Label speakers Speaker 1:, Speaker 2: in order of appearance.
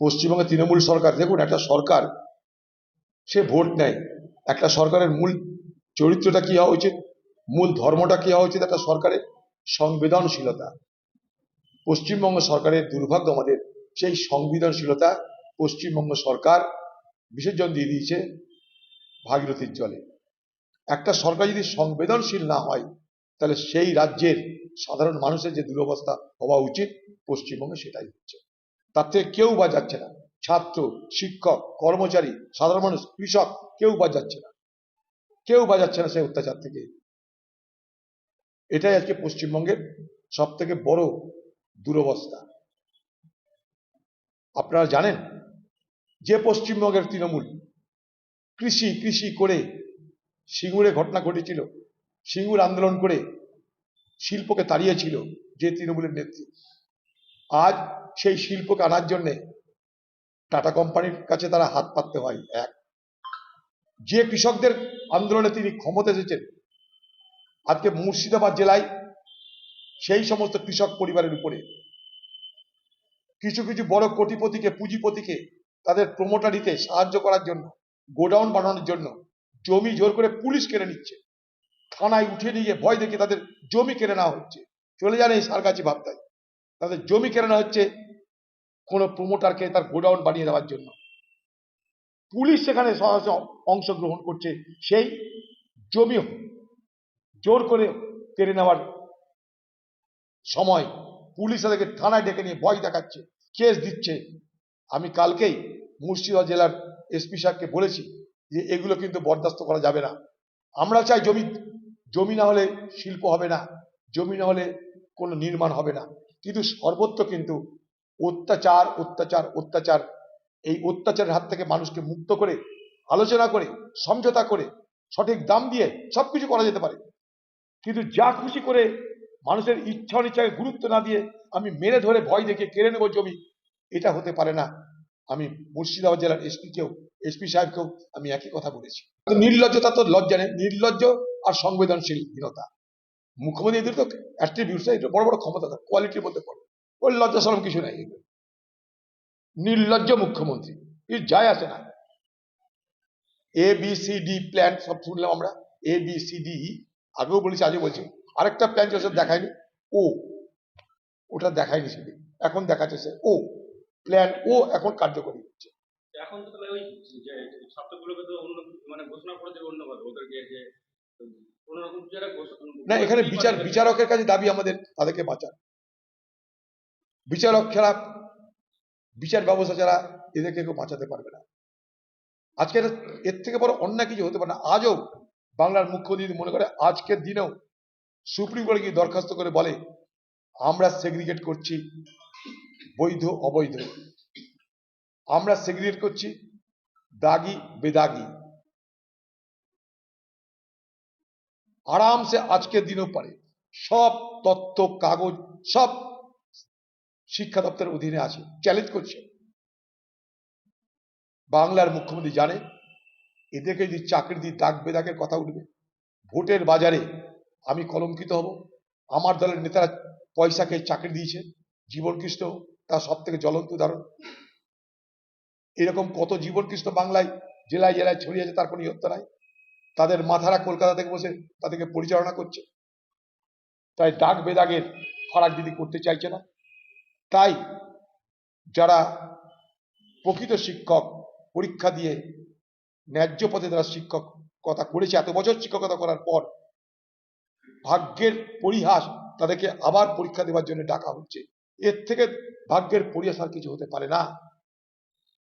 Speaker 1: পশ্চিমবঙ্গে তৃণমূল সরকার, দেখুন একটা সরকার, সে ভোট নেয়। একটা সরকারের মূল চরিত্রটা কি হওয়া উচিত? মূল ধর্মটা কি হওয়া উচিত একটা সরকারের? সংবেদনশীলতা। পশ্চিমবঙ্গ সরকারের দুর্ভাগ্য আমাদের, সেই সংবেদনশীলতা পশ্চিমবঙ্গ সরকার বিসর্জন দিয়ে দিয়েছে ভাগীরথীর জলে। একটা সরকার যদি সংবেদনশীল না হয়, তাহলে সেই রাজ্যের সাধারণ মানুষের যে দুরবস্থা হওয়া উচিত, পশ্চিমবঙ্গে সেটাই হচ্ছে। তার থেকে কেউ বা যাচ্ছে না। ছাত্র, শিক্ষক, কর্মচারী, সাধারণ মানুষ, কৃষক, কেউ বা যাচ্ছে না। কেউ বা যাচ্ছে না সেই অত্যাচার থেকে। এটাই আজকে পশ্চিমবঙ্গের সব থেকে বড় দুরবস্থা। আপনারা জানেন যে পশ্চিমবঙ্গের তৃণমূল কৃষি কৃষি করে সিঙ্গুরে ঘটনা ঘটেছিল, সিঙ্গুর আন্দোলন করে শিল্পকে তাড়িয়েছিল যে তৃণমূলের নেত্রী। আজ সেই শিল্পকে আনার জন্যে টাটা কোম্পানির কাছে তারা হাত পাততে হয়, এক। যে কৃষকদের আন্দোলনে তিনি ক্ষমতা এসেছেন, আজকে মুর্শিদাবাদ জেলায় সেই সমস্ত কৃষক পরিবারের উপরে। কিছু কিছু বড় কোটিপতিকে, পুঁজিপতিকে তাদের প্রমোটারিতে সাহায্য করার জন্য, গোডাউন বানানোর জন্য জমি জোর করে পুলিশ কেড়ে নিচ্ছে। থানায় উঠে নিয়ে ভয় দেখে তাদের জমি কেড়ে নেওয়া হচ্ছে। চলে যান এই সারগাছি ভাবতায় তাদের জমি নেওয়া হচ্ছে কোনো প্রমোটারকে তার গোডাউন বানিয়ে দেওয়ার জন্য। পুলিশ সেখানে অংশগ্রহণ করছে। সেই জমি জোর করে কেড়ে নেওয়ার সময় পুলিশ তাদেরকে থানায় ডেকে নিয়ে ভয় দেখাচ্ছে, কেস দিচ্ছে। আমি কালকেই মুর্শিদাবাদ জেলার এসপি সাহেবকে বলেছি যে এগুলো কিন্তু বরদাস্ত করা যাবে না। আমরা চাই জমি জমি না হলে শিল্প হবে না, জমি না হলে কোনো নির্মাণ হবে না। কিন্তু সর্বত্র কিন্তু অত্যাচার অত্যাচার অত্যাচার, এই অত্যাচারের হাত থেকে মানুষকে মুক্ত করে, আলোচনা করে, সমঝোতা করে, সঠিক দাম দিয়ে সবকিছু করা যেতে পারে। কিন্তু যা খুশি করে মানুষের ইচ্ছা অনিচ্ছাকে গুরুত্ব না দিয়ে আমি মেরে ধরে ভয় দেখে কেড়ে নেব জমি, এটা হতে পারে না। আমি মুর্শিদাবাদ জেলার এসপিকেও এসপি সাহেবকেও আমি একই কথা বলেছি। নির্লজ্জতা তো লজ্জা নেই। নির্লজ্জ আর সংবেদনশীলহীনতা মুখ্যমন্ত্রী এদের তো অ্যাট্রিবিউটস এটা বড় বড় ক্ষমতা থাকে কোয়ালিটির মধ্যে পড়ে ওর লজ্জা সরম কিছু নাই। নির্লজ্জ মুখ্যমন্ত্রী, এর যায় আসে না। A B C D plan সব শুনলাম আমরা। এ বি সি ডি আগেও বলেছি, আজও বলছি। আরেকটা প্ল্যান চলছে, দেখায়নি। ও ওটা দেখায়নি সেদিন। এখন দেখাচ্ছে সে ও প্ল্যান ও এখন কার্যকরী হচ্ছে।
Speaker 2: এখন তো তাহলে ওই যে ছাত্রগুলোকে তো অন্য মানে ঘোষণা করে দেবে অন্যভাবে ওদেরকে যে
Speaker 1: না, এখানে বিচার বিচারকের কাছে দাবি আমাদের, তাদেরকে বাঁচান। বিচারক ছাড়া, বিচার ব্যবস্থা ছাড়া এদেরকে কেউ বাঁচাতে পারবে না। আজকে এর থেকে বড় অন্যায় কিছু হতে পারে না। আজও বাংলার মুখ্যমন্ত্রী মনে করে, আজকের দিনেও সুপ্রিম কোর্টে গিয়ে দরখাস্ত করে বলে, আমরা সেগ্রিগেট করছি, বৈধ, অবৈধ। আমরা সেগ্রিগেট করছি, দাগি, বেদাগি। আরামসে আজকের দিনেও পারে। সব তথ্য কাগজ, সব শিক্ষা দপ্তরের অধীনে আছে। চ্যালেঞ্জ করছে। বাংলার মুখ্যমন্ত্রী জানে, এদেরকে যদি চাকরি দিয়ে দাগ বেদাগের কথা উঠবে, ভোটের বাজারে আমি কলঙ্কিত হব। আমার দলের নেতারা পয়সাকে চাকরি দিয়েছে জীবন কৃষ্ণ তার সব থেকে জ্বলন্ত উদাহরণ। এরকম কত জীবন কৃষ্ণ বাংলায় জেলায় জেলায় ছড়িয়ে আছে, তার কোনো ইয়ত্তা নাই। তাদের মাথারা কলকাতা থেকে বসে তাদেরকে পরিচালনা করছে। তাই ডাক বেদাগের ফারাক দিদি করতে চাইছে না। তাই যারা প্রকৃত শিক্ষক, পরীক্ষা দিয়ে ন্যায্য পথে তারা শিক্ষকতা করেছে, এত বছর শিক্ষকতা করার পর ভাগ্যের পরিহাস তাদেরকে আবার পরীক্ষা দেওয়ার জন্য ডাকা হচ্ছে। এর থেকে ভাগ্যের পরিহাস আর কিছু হতে পারে না।